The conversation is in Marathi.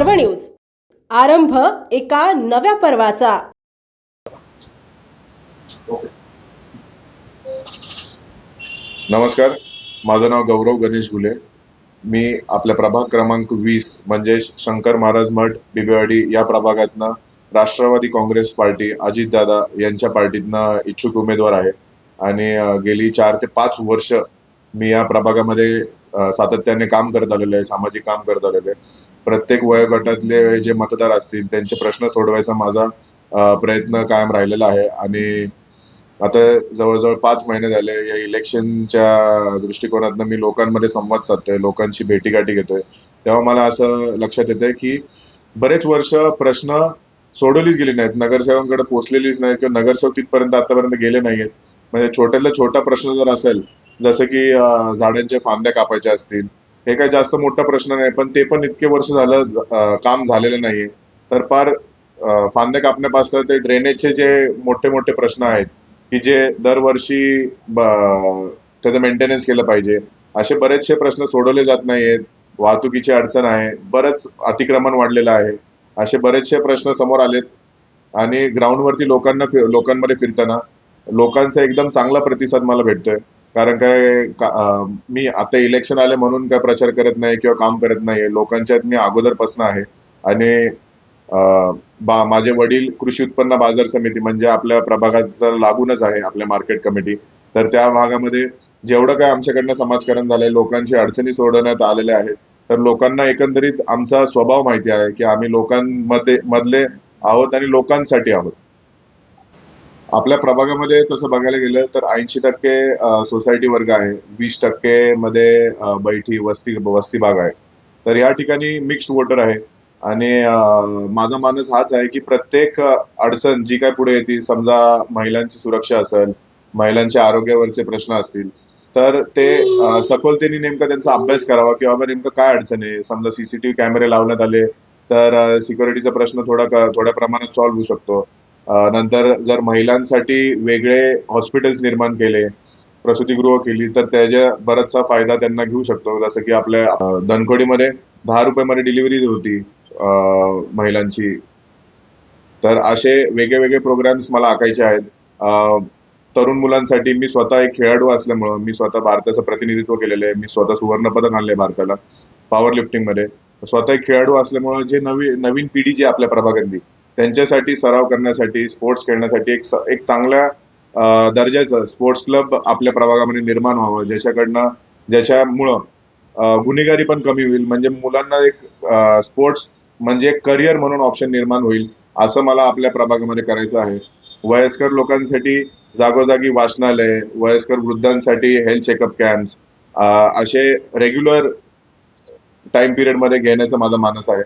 पर्व न्यूज. आरंभ एका नव्या पर्वाचा. नमस्कार. माझं नाव गौरव गणेश गुले. मी आपल्या प्रभाग क्रमांक वीस म्हणजे शंकर महाराज मठ बिबेवाडी या प्रभागातनं राष्ट्रवादी काँग्रेस पार्टी अजितदादा यांच्या पार्टीतनं इच्छुक उमेदवार आहे. आणि गेली चार ते पाच वर्ष मी या प्रभागामध्ये सातत्याने काम करत आलेलो आहे सामाजिक काम करत आलेलो आहे. प्रत्येक वयोगटातले जे मतदार असतील त्यांचे प्रश्न सोडवायचा माझा प्रयत्न कायम राहिलेला आहे. आणि आता जवळजवळ पाच महिने झाले या इलेक्शनच्या दृष्टिकोनातनं मी लोकांमध्ये संवाद साधतोय लोकांची भेटीगाठी घेतोय. तेव्हा मला असं लक्षात येतंय की बरेच वर्ष प्रश्न सोडवलीच गेली नाहीत. नगरसेवकांकडे पोहोचलेलीच नाहीत किंवा नगरसेवक तिथपर्यंत आतापर्यंत गेले नाहीयेत. म्हणजे छोट्यातला छोटा प्रश्न जर असेल जसं की अं, झाडांच्या फांद्या कापायच्या असतील. हे काही जास्त मोठा प्रश्न नाही पण ते पण इतके वर्ष झालं काम झालेलं नाहीये. तर फार फांद्या कापण्यापासून ते ड्रेनेजचे जे मोठे मोठे प्रश्न आहेत की जे दरवर्षी त्याचं मेंटेनन्स केलं पाहिजे असे बरेचसे प्रश्न सोडवले जात नाहीयेत. वाहतुकीची अडचण आहे बरंच अतिक्रमण वाढलेलं आहे असे बरेचसे प्रश्न समोर आलेत. आणि ग्राउंडवरती लोकांना लोकांमध्ये फिरताना लोकांचा एकदम चांगला प्रतिसाद मला भेटतोय. कारण काय का- मी आता इलेक्शन आले म्हणून काय प्रचार करत नाही किंवा काम करत नाहीये. लोकांच्यात मी अगोदरपासून आहे. आणि माझे वडील कृषी उत्पन्न बाजार समिती म्हणजे आपल्या प्रभागात लागूनच आहे आपल्या मार्केट कमिटी तर त्या भागामध्ये जेवढं काय आमच्याकडनं समाजकारण झालंय लोकांची अडचणी सोडवण्यात आलेल्या आहेत. तर लोकांना एकंदरीत आमचा स्वभाव माहिती आहे की आम्ही लोकांमध्ये मधले आहोत आणि लोकांसाठी आहोत. आपल्या प्रभागामध्ये तसं बघायला गेलं तर ऐंशी टक्के सोसायटी वर्ग आहे. वीस टक्के मध्ये बैठी वस्ती वस्ती भाग आहे. तर या ठिकाणी मिक्स्ड वोटर आहे. आणि माझा मानस हाच आहे की प्रत्येक अडचण जी काय पुढे येतील समजा महिलांची सुरक्षा असेल महिलांच्या आरोग्यावरचे प्रश्न असतील तर ते सखोलतेने नेमका त्यांचा अभ्यास करावा की बाबा नेमकं काय अडचण आहे. समजा सीसीटीव्ही कॅमेरे लावण्यात आले तर सिक्युरिटीचा प्रश्न थोडा थोड्या प्रमाणात सॉल्व्ह होऊ शकतो. नंतर जर महिलांसाठी वेगळे हॉस्पिटल्स निर्माण केले प्रसूतीगृह केली तर त्याच्या बराचसा फायदा त्यांना घेऊ शकतो. जसं की आपल्या धनकोडीमध्ये दहा रुपयामध्ये डिलिव्हरी होती महिलांची. तर असे वेगळे वेगळे प्रोग्राम्स मला आखायचे आहेत. तरुण मुलांसाठी मी स्वतः एक खेळाडू असल्यामुळं मी स्वतः भारताचं प्रतिनिधित्व केलेलं आहे. मी स्वतः सुवर्ण पदक आणले भारताला पॉवर लिफ्टिंगमध्ये. स्वतः एक खेळाडू असल्यामुळं जे नवी नवीन पिढी जी आपल्या प्रभागातली त्यांच्यासाठी सराव करण्यासाठी स्पोर्ट्स खेळण्यासाठी एक एक चांगल्या दर्जाचं स्पोर्ट्स क्लब आपल्या प्रभागामध्ये निर्माण व्हावं. ज्याच्याकडनं ज्याच्यामुळं गुन्हेगारी पण कमी होईल. म्हणजे मुलांना एक स्पोर्ट्स म्हणजे एक करिअर म्हणून ऑप्शन निर्माण होईल असं मला आपल्या प्रभागामध्ये करायचं आहे. वयस्कर लोकांसाठी जागोजागी वाचनालय वयस्कर वृद्धांसाठी हेल्थ चेकअप कॅम्प्स असे रेग्युलर टाइम पिरियडमध्ये घेण्याचा माझा मानस आहे.